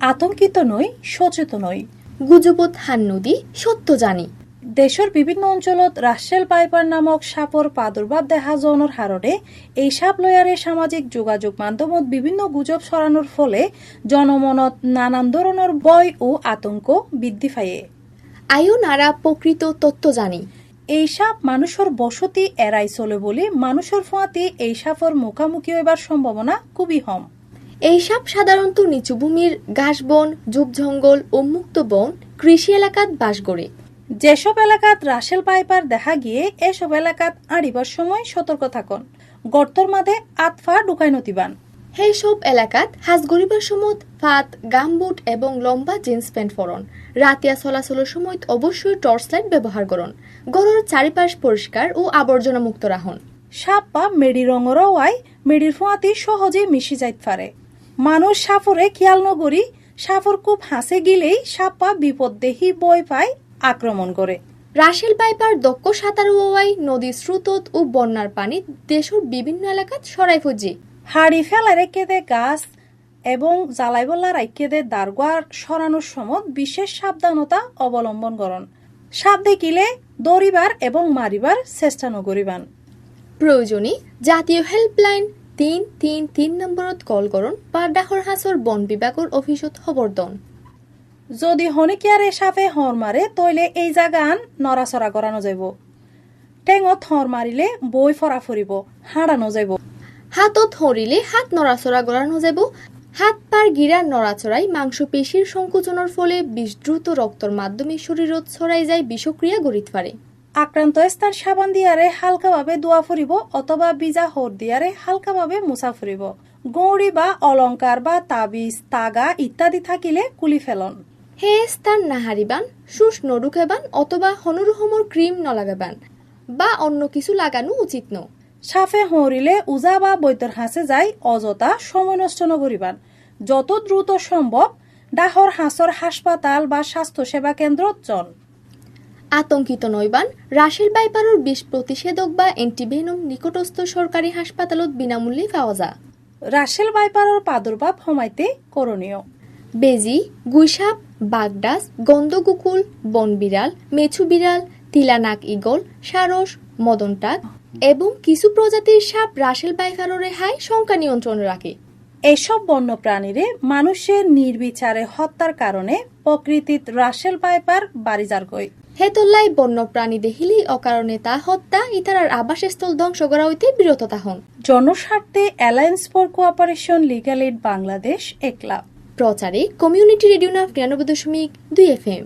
আতঙ্কিত নই সচেতন নই। গুজবত হান নদী সত্য জানি দেশৰ বিভিন্ন অঞ্চলত ৰাছেল পাইপাৰ নামক সাপৰ প্ৰাদুৰ্ভাৱ দেখা যোৱাৰ হাৰৰে এই সাপ লয়াৰে সামাজিক যোগাযোগ মাধ্যমত বিভিন্ন গুজব ছড়ানোর ফলে জনমনত নানান ধৰণৰ ভয় ও আতংক বৃদ্ধি পায়ে। আয়ো নারা প্রকৃত তত্ত্ব জানি এই সাপ মানুহৰ বসতি এৰাই চলে বুলি মানুহৰ ফোঁয়াতে এই সাপৰ মুখামুখি হবার সম্ভাৱনা খুবই কম। এই সাপ সাধারণত নিচু ভূমির ঘাস বন ঝোপ জঙ্গল ও মুক্ত বন কৃষি এলাকাত বাস করে। যেসব এলাকাত রাসেল পাইপার দেখা গিয়ে এসব এলাকাত আড়িবার সময় সতর্ক থাকুন। গর্তর মাঝে আতফা ঢুকাই নতিবান সেই সব এলাকাত হাঁস গরিবার সময়ত ফাত গামবুট এবং লম্বা জিন্স প্যান্ট ফরন রাতিয়া চলাচলের সময় অবশ্যই টর্চ লাইট ব্যবহার করুন। গরুর চারিপাশ পরিষ্কার ও আবর্জনা মুক্ত রাখুন। সাপ বা মেডি রঙরও আই মেডির ফোঁয়াতি সহজে মিশি যাইতে পারে মানুষ সাফরে খেয়াল নগরী সাফর খুব হাসে গিলেই সাপ বা বিপদ দেখি বই পায় আক্রমণ করে। রাশেল পাইপার দক্ষ সাঁতারু হওয়ায় নদীর স্রোতত ও বন্যার পানি দেশের বিভিন্ন এলাকাত সরাই ফুজি। হাড়ি ফেলা রেখে দে গাছ এবং জ্বালাইবল্লা রাখে দে দারগোয়ার সরানোর সময় বিশেষ সাবধানতা অবলম্বন করন। সাপ দেখিলে দৌড়িবার এবং মারিবার চেষ্টা নকরিবান প্রয়োজনী জাতীয় হেল্পলাইন তিন তিন তিন নম্বরত কল করুন বা ডাহর হাসর বন বিভাগৰ অফিসত খবর দন। যদি হনিকিয়ারে সাপে হর মারে তইলে এই জাগান নড়াচড়া করানো যাব টেঙত হর মারিলে বই ফরা ফুরিব হাঁড়ানো যাব হাতত হরিলে হাত নড়াচড়া গড়ানো যাব হাত পার গিরার নড়াচড়াই মাংসপেশির সংকোচনের ফলে বিষ দ্রুত রক্তর মাধ্যমে শরীরত ছড়াই যায় বিষক্রিয়া গড়িত পারে আক্রান্ত স্থান সাবান দিয়ারে হালকাভাবে দোয়া ফুরিব অথবা বিজা হর দিয়ারে হালকাভাবে মুছা ফুরিব। গৌড়ি বা অলংকার বা তাবিজ তাগা ইত্যাদি থাকিলে কুলি ফেলন। হে স্থান নাহারিবান সুস নডুকেবান অথবা হনুরহমর ক্রিম নলাগাবান বা অন্য কিছু লাগানো উচিত ন। সাপে হরিলে উজা বা বৈদ্যর হাসে যাই অযথা সময় নষ্ট নকরিবান যত দ্রুত সম্ভব ডাহর হাঁসর হাসপাতাল বা স্বাস্থ্য সেবা কেন্দ্রত জন। আতঙ্কিত নইবান রাশেল বাইপারর বিষ প্রতিষেধক বা এন্টিভেনম নিকটস্থ সরকারি হাসপাতালত বিনামূল্যে পাওয়া যায়। রাসেল বাইপাৰৰ প্রাদুর্ভাব হমাইতে করণীয়। বেজি গুইসাপ বাগডাস গন্ধকুকুল বনবিড়াল মেছু বিড়াল তিলানাক ইগল সারস মদনটাক এবং কিছু প্রজাতির সাপ রাশেল বাইফারো রেহাই সংখ্যা নিয়ন্ত্রণ রাখে। এসব বন্যপ্রাণীরে মানুষের নির্বিচারে হত্যার কারণে প্রকৃতিত রাসেল পাইপার বাড়িজার গই হেতল্লাই বন্যপ্রাণী দেখিলি অকারণে তা হত্যা ইতারার আবাসস্থল ধ্বংস করা হইতে বিরত তাহন জনস্বার্থে alliance for cooperation legal aid Bangladesh একলা প্রচারে কমিউনিটি রেডিও নাফ নিরানব্বই দশমিক দুই এফ এম